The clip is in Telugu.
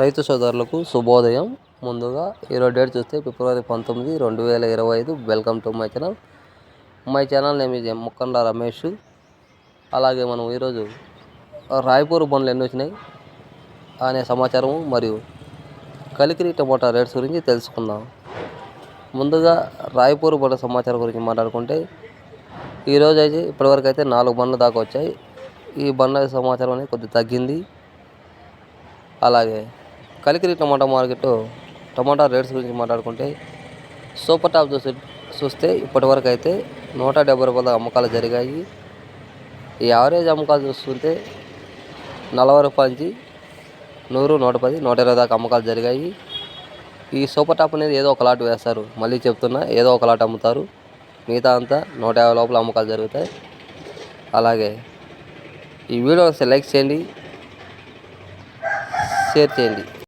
రైతు సోదరులకు శుభోదయం. ముందుగా ఈరోజు డేట్ చూస్తే ఫిబ్రవరి పంతొమ్మిది రెండు వేల ఇరవై ఐదు. Welcome to my channel my channel name ఇది ముక్కండ రమేష్. అలాగే మనం ఈరోజు రాయపూర్ బండ్లు ఎన్ని వచ్చినాయి అనే సమాచారం మరియు కలికిరి టమోటా రేట్స్ గురించి తెలుసుకుందాం. ముందుగా రాయపూర్ బండ్ల సమాచారం గురించి మాట్లాడుకుంటే ఈరోజు అయితే ఇప్పటివరకు అయితే నాలుగు బండ్లు దాకా వచ్చాయి. ఈ బండ్ల సమాచారం అనేది కొద్దిగా తగ్గింది. అలాగే కలికిరి టమాటా మార్కెట్ టమాటా రేట్స్ గురించి మాట్లాడుకుంటే సూపర్ టాప్ చూసి చూస్తే ఇప్పటివరకు అయితే నూట డెబ్బై రూపాయల అమ్మకాలు జరిగాయి. ఈ యావరేజ్ అమ్మకాలు చూస్తుంటే నలభై రూపాయల నుంచి నూరు నూట పది నూట ఇరవై దాకా అమ్మకాలు జరిగాయి. ఈ సూపర్ టాప్ అనేది ఏదో ఒక లాట్ వేస్తారు. మళ్ళీ చెప్తున్నా ఏదో ఒక లాట్ అమ్ముతారు. మిగతా అంతా నూట యాభై లోపల అమ్మకాలు జరుగుతాయి. అలాగే ఈ వీడియో లైక్ చేయండి షేర్ చేయండి.